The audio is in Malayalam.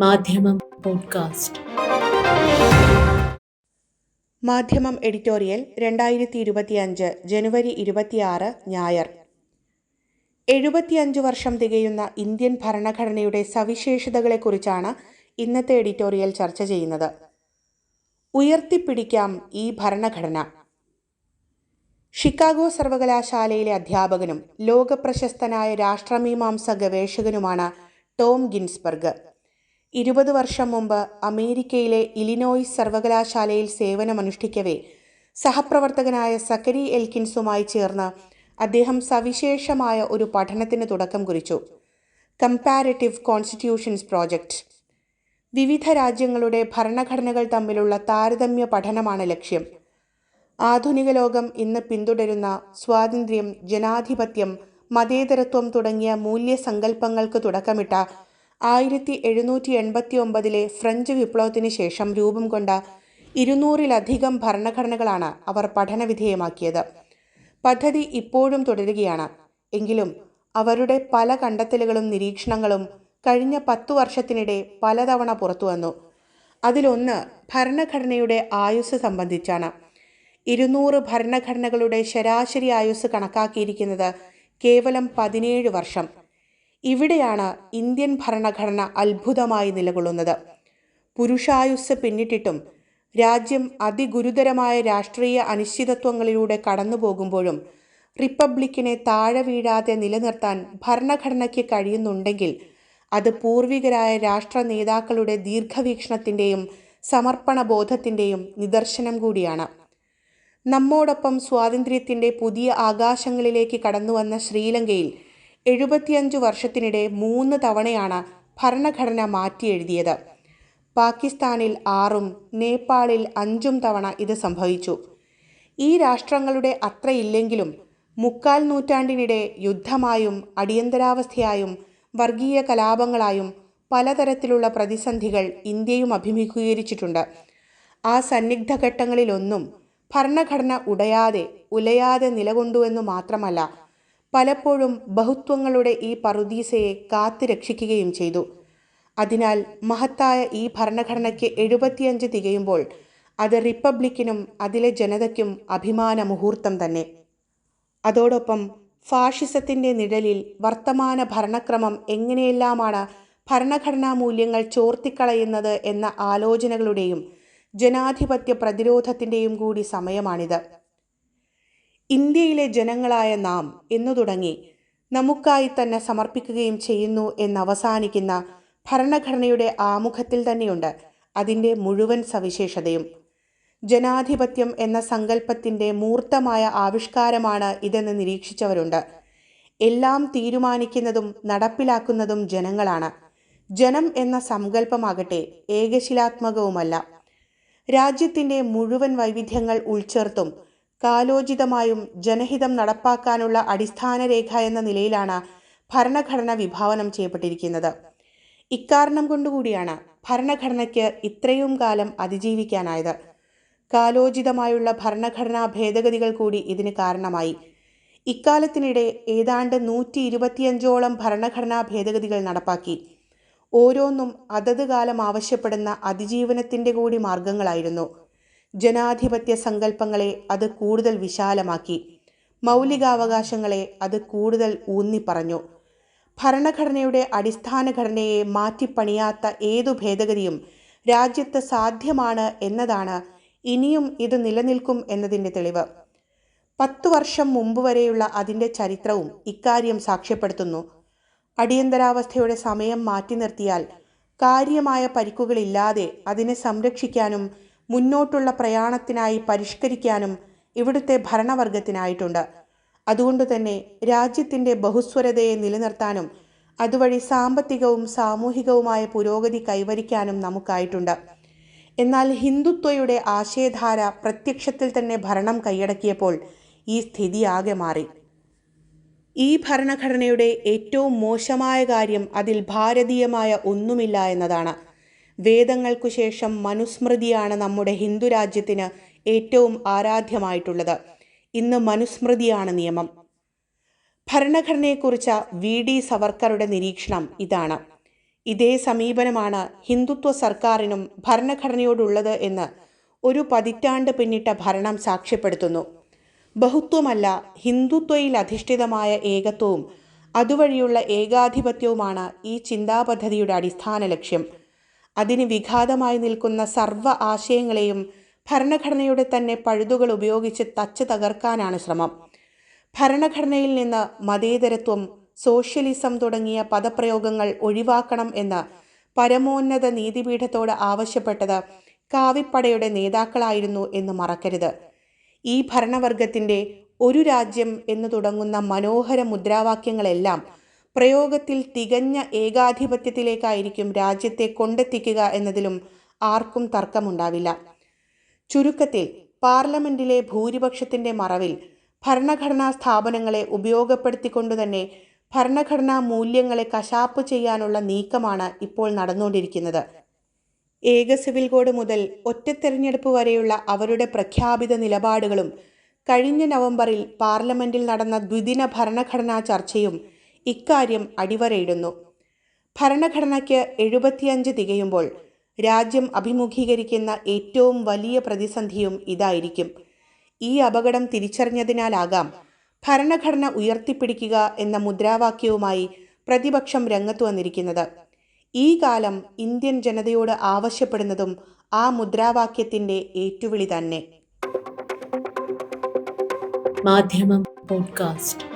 മാധ്യമം പോഡ്കാസ്റ്റ്. മാധ്യമം എഡിറ്റോറിയൽ രണ്ടായിരത്തി ഇരുപത്തിയഞ്ച് ജനുവരി ഇരുപത്തിയാറ് ഞായർ. എഴുപത്തിയഞ്ച് വർഷം തികയുന്ന ഇന്ത്യൻ ഭരണഘടനയുടെ സവിശേഷതകളെക്കുറിച്ചാണ് ഇന്നത്തെ എഡിറ്റോറിയൽ ചർച്ച ചെയ്യുന്നത്. ഉയർത്തിപ്പിടിക്കാം ഈ ഭരണഘടന. ഷിക്കാഗോ സർവകലാശാലയിലെ അധ്യാപകനും ലോകപ്രശസ്തനായ രാഷ്ട്രമീമാംസ ഗവേഷകനുമാണ് ടോം ഗിൻസ്ബർഗ്. ഇരുപത് വർഷം മുമ്പ് അമേരിക്കയിലെ ഇലിനോയ്സ് സർവകലാശാലയിൽ സേവനമനുഷ്ഠിക്കവേ സഹപ്രവർത്തകനായ സക്കരി എൽക്കിൻസുമായി ചേർന്ന് അദ്ദേഹം സവിശേഷമായ ഒരു പഠനത്തിന് തുടക്കം കുറിച്ചു. കമ്പാരറ്റീവ് കോൺസ്റ്റിറ്റ്യൂഷൻസ് പ്രോജക്റ്റ് വിവിധ രാജ്യങ്ങളുടെ ഭരണഘടനകൾ തമ്മിലുള്ള താരതമ്യ പഠനമാണ് ലക്ഷ്യം. ആധുനിക ലോകം ഇന്ന് പിന്തുടരുന്ന സ്വാതന്ത്ര്യം ജനാധിപത്യം മതേതരത്വം തുടങ്ങിയ മൂല്യസങ്കല്പങ്ങൾക്ക് തുടക്കമിട്ട ആയിരത്തി എഴുന്നൂറ്റി എൺപത്തി ഒമ്പതിലെ ഫ്രഞ്ച് വിപ്ലവത്തിന് ശേഷം രൂപം കൊണ്ട ഇരുന്നൂറിലധികം ഭരണഘടനകളാണ് അവർ പഠനവിധേയമാക്കിയത്. പദ്ധതി ഇപ്പോഴും തുടരുകയാണ്. എങ്കിലും അവരുടെ പല കണ്ടെത്തലുകളും നിരീക്ഷണങ്ങളും കഴിഞ്ഞ പത്തു വർഷത്തിനിടെ പലതവണ പുറത്തുവന്നു. അതിലൊന്ന് ഭരണഘടനയുടെ ആയുസ് സംബന്ധിച്ചാണ്. ഇരുന്നൂറ് ഭരണഘടനകളുടെ ശരാശരി ആയുസ് കണക്കാക്കിയിരിക്കുന്നത് കേവലം പതിനേഴ് വർഷം. ഇവിടെയാണ് ഇന്ത്യൻ ഭരണഘടന അത്ഭുതമായി നിലകൊള്ളുന്നത്. പുരുഷായുസ് പിന്നിട്ടിട്ടും രാജ്യം അതിഗുരുതരമായ രാഷ്ട്രീയ അനിശ്ചിതത്വങ്ങളിലൂടെ കടന്നുപോകുമ്പോഴും റിപ്പബ്ലിക്കിനെ താഴെ വീഴാതെ നിലനിർത്താൻ ഭരണഘടനയ്ക്ക് കഴിയുന്നുണ്ടെങ്കിൽ അത് പൂർവികരായ രാഷ്ട്ര നേതാക്കളുടെ ദീർഘവീക്ഷണത്തിന്റെയും സമർപ്പണ ബോധത്തിന്റെയും നിദർശനം കൂടിയാണ്. നമ്മോടൊപ്പം സ്വാതന്ത്ര്യത്തിന്റെ പുതിയ ആകാശങ്ങളിലേക്ക് കടന്നുവന്ന ശ്രീലങ്കയിൽ എഴുപത്തിയഞ്ചു വർഷത്തിനിടെ മൂന്ന് തവണയാണ് ഭരണഘടന മാറ്റിയെഴുതിയത്. പാകിസ്ഥാനിൽ ആറും നേപ്പാളിൽ അഞ്ചും തവണ ഇത് സംഭവിച്ചു. ഈ രാഷ്ട്രങ്ങളുടെ അത്രയില്ലെങ്കിലും മുക്കാൽ നൂറ്റാണ്ടിനിടെ യുദ്ധമായും അടിയന്തരാവസ്ഥയായും വർഗീയ കലാപങ്ങളായും പലതരത്തിലുള്ള പ്രതിസന്ധികൾ ഇന്ത്യയും അഭിമുഖീകരിച്ചിട്ടുണ്ട്. ആ സന്നിഗ്ധ ഘട്ടങ്ങളിലൊന്നും ഭരണഘടന ഉടയാതെ ഉലയാതെ നിലകൊണ്ടുവെന്നു മാത്രമല്ല പലപ്പോഴും ബഹുത്വങ്ങളുടെ ഈ പറുദീസയെ കാത്തുരക്ഷിക്കുകയും ചെയ്തു. അതിനാൽ മഹത്തായ ഈ ഭരണഘടനയ്ക്ക് എഴുപത്തിയഞ്ച് തികയുമ്പോൾ അത് റിപ്പബ്ലിക്കിനും അതിലെ ജനതയ്ക്കും അഭിമാന മുഹൂർത്തം തന്നെ. അതോടൊപ്പം ഫാഷിസത്തിന്റെ നിഴലിൽ വർത്തമാന ഭരണക്രമം എങ്ങനെയെല്ലാമാണ് ഭരണഘടനാ മൂല്യങ്ങൾ ചോർത്തിക്കളയുന്നത് എന്ന ആലോചനകളുടെയും ജനാധിപത്യ പ്രതിരോധത്തിന്റെയും കൂടി സമയമാണിത്. ഇന്ത്യയിലെ ജനങ്ങളായ നാം എന്നു തുടങ്ങി നമുക്കായി തന്നെ സമർപ്പിക്കുകയും ചെയ്യുന്നു എന്നവസാനിക്കുന്ന ഭരണഘടനയുടെ ആമുഖത്തിൽ തന്നെയുണ്ട് അതിന്റെ മുഴുവൻ സവിശേഷതയും. ജനാധിപത്യം എന്ന സങ്കല്പത്തിന്റെ മൂർത്തമായ ആവിഷ്കാരമാണ് ഇതെന്ന് നിരീക്ഷിച്ചവരുണ്ട്. എല്ലാം തീരുമാനിക്കുന്നതും നടപ്പിലാക്കുന്നതും ജനങ്ങളാണ്. ജനം എന്ന സങ്കല്പമാകട്ടെ ഏകശിലാത്മകവുമല്ല. രാജ്യത്തിന്റെ മുഴുവൻ വൈവിധ്യങ്ങൾ ഉൾച്ചേർത്തും കാലോചിതമായും ജനഹിതം നടപ്പാക്കാനുള്ള അടിസ്ഥാന രേഖ എന്ന നിലയിലാണ് ഭരണഘടന വിഭാവനം ചെയ്യപ്പെട്ടിരിക്കുന്നത്. ഇക്കാരണം കൊണ്ടുകൂടിയാണ് ഭരണഘടനയ്ക്ക് ഇത്രയും കാലം അതിജീവിക്കാനായത്. കാലോചിതമായുള്ള ഭരണഘടനാ ഭേദഗതികൾ കൂടി ഇതിന് കാരണമായി. ഇക്കാലത്തിനിടെ ഏതാണ്ട് നൂറ്റി ഇരുപത്തിയഞ്ചോളം ഭരണഘടനാ ഭേദഗതികൾ നടപ്പാക്കി. ഓരോന്നും അതത് കാലം ആവശ്യപ്പെടുന്ന അതിജീവനത്തിന്റെ കൂടി മാർഗങ്ങളായിരുന്നു. ജനാധിപത്യ സങ്കല്പങ്ങളെ അത് കൂടുതൽ വിശാലമാക്കി. മൗലികാവകാശങ്ങളെ അത് കൂടുതൽ ഊന്നിപ്പറഞ്ഞു. ഭരണഘടനയുടെ അടിസ്ഥാന ഘടനയെ മാറ്റിപ്പണിയാത്ത ഏതു ഭേദഗതിയും രാജ്യത്ത് സാധ്യമാണ് എന്നതാണ് ഇനിയും ഇത് നിലനിൽക്കും എന്നതിന്റെ തെളിവ്. പത്തു വർഷം മുമ്പ് വരെയുള്ള അതിന്റെ ചരിത്രവും ഇക്കാര്യം സാക്ഷ്യപ്പെടുത്തുന്നു. അടിയന്തരാവസ്ഥയുടെ സമയം മാറ്റി നിർത്തിയാൽ കാര്യമായ പരിക്കുകളില്ലാതെ അതിനെ സംരക്ഷിക്കാനും മുന്നോട്ടുള്ള പ്രയാണത്തിനായി പരിഷ്കരിക്കാനും ഇവിടുത്തെ ഭരണവർഗത്തിനായിട്ടുണ്ട്. അതുകൊണ്ട് തന്നെ രാജ്യത്തിന്റെ ബഹുസ്വരതയെ നിലനിർത്താനും അതുവഴി സാമ്പത്തികവും സാമൂഹികവുമായ പുരോഗതി കൈവരിക്കാനും നമുക്കായിട്ടുണ്ട്. എന്നാൽ ഹിന്ദുത്വയുടെ ആശയധാര പ്രത്യക്ഷത്തിൽ തന്നെ ഭരണം കൈയടക്കിയപ്പോൾ ഈ സ്ഥിതി ആകെ മാറി. ഈ ഭരണഘടനയുടെ ഏറ്റവും മോശമായ കാര്യം അതിൽ ഭാരതീയമായ ഒന്നുമില്ല എന്നതാണ്. വേദങ്ങൾക്കു ശേഷം മനുസ്മൃതിയാണ് നമ്മുടെ ഹിന്ദു രാജ്യത്തിന് ഏറ്റവും ആരാധ്യമായിട്ടുള്ളത്. ഇന്ന് മനുസ്മൃതിയാണ് നിയമം. ഭരണഘടനയെക്കുറിച്ച വി. ഡി. സവർക്കറുടെ നിരീക്ഷണം ഇതാണ്. ഇതേ സമീപനമാണ് ഹിന്ദുത്വ സർക്കാരിനും ഭരണഘടനയോടുള്ളത് എന്ന് ഒരു പതിറ്റാണ്ട് പിന്നിട്ട ഭരണം സാക്ഷ്യപ്പെടുത്തുന്നു. ബഹുത്വമല്ല ഹിന്ദുത്വയിൽ അധിഷ്ഠിതമായ ഏകത്വവും അതുവഴിയുള്ള ഏകാധിപത്യവുമാണ് ഈ ചിന്താപദ്ധതിയുടെ അടിസ്ഥാന ലക്ഷ്യം. അതിന് വിഘാതമായി നിൽക്കുന്ന സർവ ആശയങ്ങളെയും ഭരണഘടനയുടെ തന്നെ പഴുതുകൾ ഉപയോഗിച്ച് തച്ച് തകർക്കാനാണ് ശ്രമം. ഭരണഘടനയിൽ നിന്ന് മതേതരത്വം സോഷ്യലിസം തുടങ്ങിയ പദപ്രയോഗങ്ങൾ ഒഴിവാക്കണം എന്ന് പരമോന്നത നീതിപീഠത്തോട് ആവശ്യപ്പെട്ടത് കാവിപ്പടയുടെ നേതാക്കളായിരുന്നു എന്ന് മറക്കരുത്. ഈ ഭരണവർഗത്തിന്റെ ഒരു രാജ്യം എന്ന് തുടങ്ങുന്ന മനോഹര മുദ്രാവാക്യങ്ങളെല്ലാം പ്രയോഗത്തിൽ തികഞ്ഞ ഏകാധിപത്യത്തിലേക്കായിരിക്കും രാജ്യത്തെ കൊണ്ടെത്തിക്കുക എന്നതിലും ആർക്കും തർക്കമുണ്ടാവില്ല. ചുരുക്കത്തിൽ പാർലമെന്റിലെ ഭൂരിപക്ഷത്തിന്റെ മറവിൽ ഭരണഘടനാ സ്ഥാപനങ്ങളെ ഉപയോഗപ്പെടുത്തിക്കൊണ്ടുതന്നെ ഭരണഘടനാ മൂല്യങ്ങളെ കശാപ്പ് ചെയ്യാനുള്ള നീക്കമാണ് ഇപ്പോൾ നടന്നുകൊണ്ടിരിക്കുന്നത്. ഏക സിവിൽ കോഡ് മുതൽ ഒറ്റ തെരഞ്ഞെടുപ്പ് വരെയുള്ള അവരുടെ പ്രഖ്യാപിത നിലപാടുകളും കഴിഞ്ഞ നവംബറിൽ പാർലമെന്റിൽ നടന്ന ദ്വിദിന ഭരണഘടനാ ചർച്ചയും ഇക്കാര്യം അടിവരയിടുന്നു. ഭരണഘടനയ്ക്ക് എഴുപത്തിയഞ്ച് തികയുമ്പോൾ രാജ്യം അഭിമുഖീകരിക്കുന്ന ഏറ്റവും വലിയ പ്രതിസന്ധിയും ഇതായിരിക്കും. ഈ അപകടം തിരിച്ചറിഞ്ഞതിനാലാകാം ഭരണഘടന ഉയർത്തിപ്പിടിക്കുക എന്ന മുദ്രാവാക്യവുമായി പ്രതിപക്ഷം രംഗത്തു വന്നിരിക്കുന്നത്. ഈ കാലം ഇന്ത്യൻ ജനതയോട് ആവശ്യപ്പെടുന്നതും ആ മുദ്രാവാക്യത്തിന്റെ ഏറ്റുവിളി തന്നെ. മാധ്യമം പോഡ്കാസ്റ്റ്.